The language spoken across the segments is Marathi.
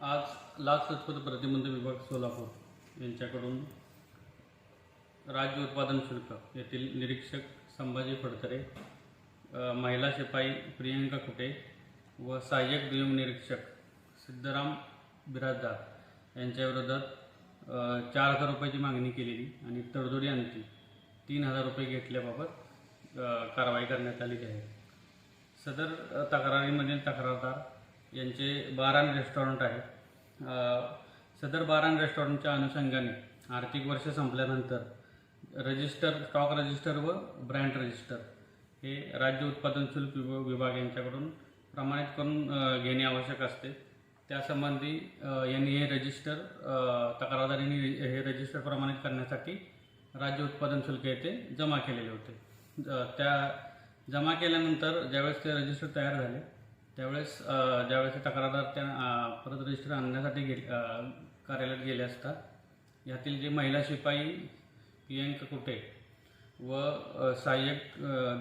आज लाचलुचपत प्रतिबंध विभाग सोलापूर यांच्याकडून राज्य उत्पादन शुल्क येथील निरीक्षक संभाजी फडतरे महिला शिपाई प्रियंका कुटे व सहाय्यक दुय्यम निरीक्षक सिद्धराम बिराजदार यांच्याविरोधात चार हजार रुपयाची मागणी केलेली आणि तडजोडी अंती तीन हजार रुपये घेतल्याबाबत कारवाई करण्यात आलेली आहे. सदर तक्रारीमधील तक्रारदार यांचे बारान रेस्टॉरंट आहे सदर बारान रेस्टॉरंटच्या अनुषंगाने आर्थिक वर्ष संपल्यानंतर रजिस्टर स्टॉक रजिस्टर व ब्रँड रजिस्टर हे राज्य उत्पादन शुल्क विभ- विभाग यांच्याकडून प्रमाणित करून घेणे आवश्यक असते. त्यासंबंधी यांनी हे रजिस्टर तक्रारदारीने हे रजिस्टर प्रमाणित करण्यासाठी राज्य उत्पादन शुल्क येथे जमा केलेले होते. त्या जमा केल्यानंतर ज्यावेळेस ते रजिस्टर तयार झाले त्यावेळेस ज्यावेळेस तक्रारदार त्या परत रजिस्टर आणण्यासाठी गे कार्यालयात गेले असता यातील जे महिला शिपाई प्रियंका कुटे व सहाय्यक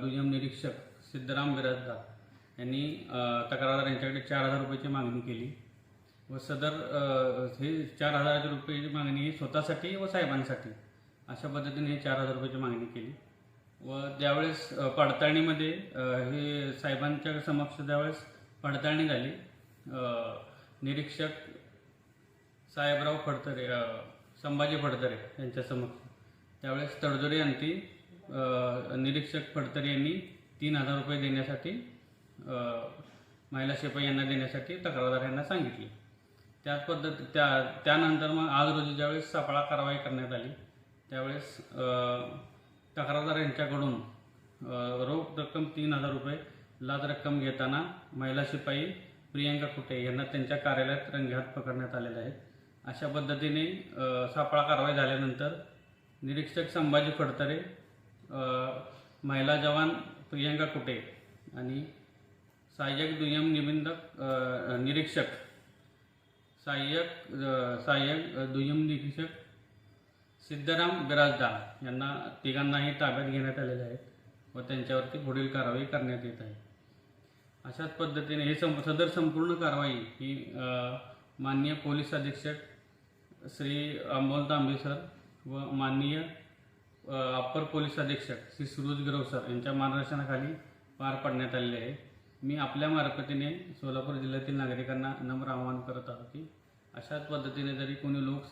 दुय्यम निरीक्षक सिद्धराम बिराजदार यांनी तक्रारदार यांच्याकडे चार हजार रुपयाची मागणी केली व सदर हे चार हजाराची रुपयाची मागणी ही स्वतःसाठी व साहेबांसाठी अशा पद्धतीने हे चार हजार रुपयाची मागणी केली व ज्यावेळेस पडताळणीमध्ये हे साहेबांच्या समक्ष ज्यावेळेस पडताळणी झाली. निरीक्षक साहेबराव फडतरे संभाजी फडतरे यांच्यासमक्ष त्यावेळेस तडजोडी अंती निरीक्षक फडतरे यांनी तीन हजार रुपये देण्यासाठी महिला शिपाई यांना देण्यासाठी तक्रारदार यांना सांगितले. त्याच पद्धत त्या त्यानंतर मग आज रोजी ज्यावेळेस सापळा कारवाई करण्यात आली त्यावेळेस तक्रारदार यांच्याकडून रोख रक्कम तीन हजार रुपये लाच रक्कम घेताना महिला शिपाई प्रियंका कुटे यांना त्यांच्या कार्यालयात रंगेहात पकडण्यात आलेले आहे अशा पद्धतीने सापळा कारवाई झाल्यानंतर निरीक्षक संभाजी फडतरे महिला जवान प्रियंका कुटे आणि सहाय्यक दुय्यम निबंधक निरीक्षक सहाय्यक सहाय्यक दुय्यम निरीक्षक सिद्धराम बिराजदार यांना तिघांनाही ताब्यात घेण्यात आलेले आहेत व त्यांच्यावरती पुढील कारवाई करण्यात येत आहे. अशाच पद्धतीने हे सं सदर संपूर्ण कारवाई ही माननीय पोलीस अधीक्षक श्री अमोल तांबे सर व माननीय अप्पर पोलीस अधीक्षक श्री सुरोज गिरव सर यांच्या मार्गदर्शनाखाली पार पाडण्यात आलेले आहे. मी आपल्या मार्फतीने सोलापूर जिल्ह्यातील नागरिकांना नम्र आवाहन करत आहोत की अशाच पद्धतीने जरी कोणी लोक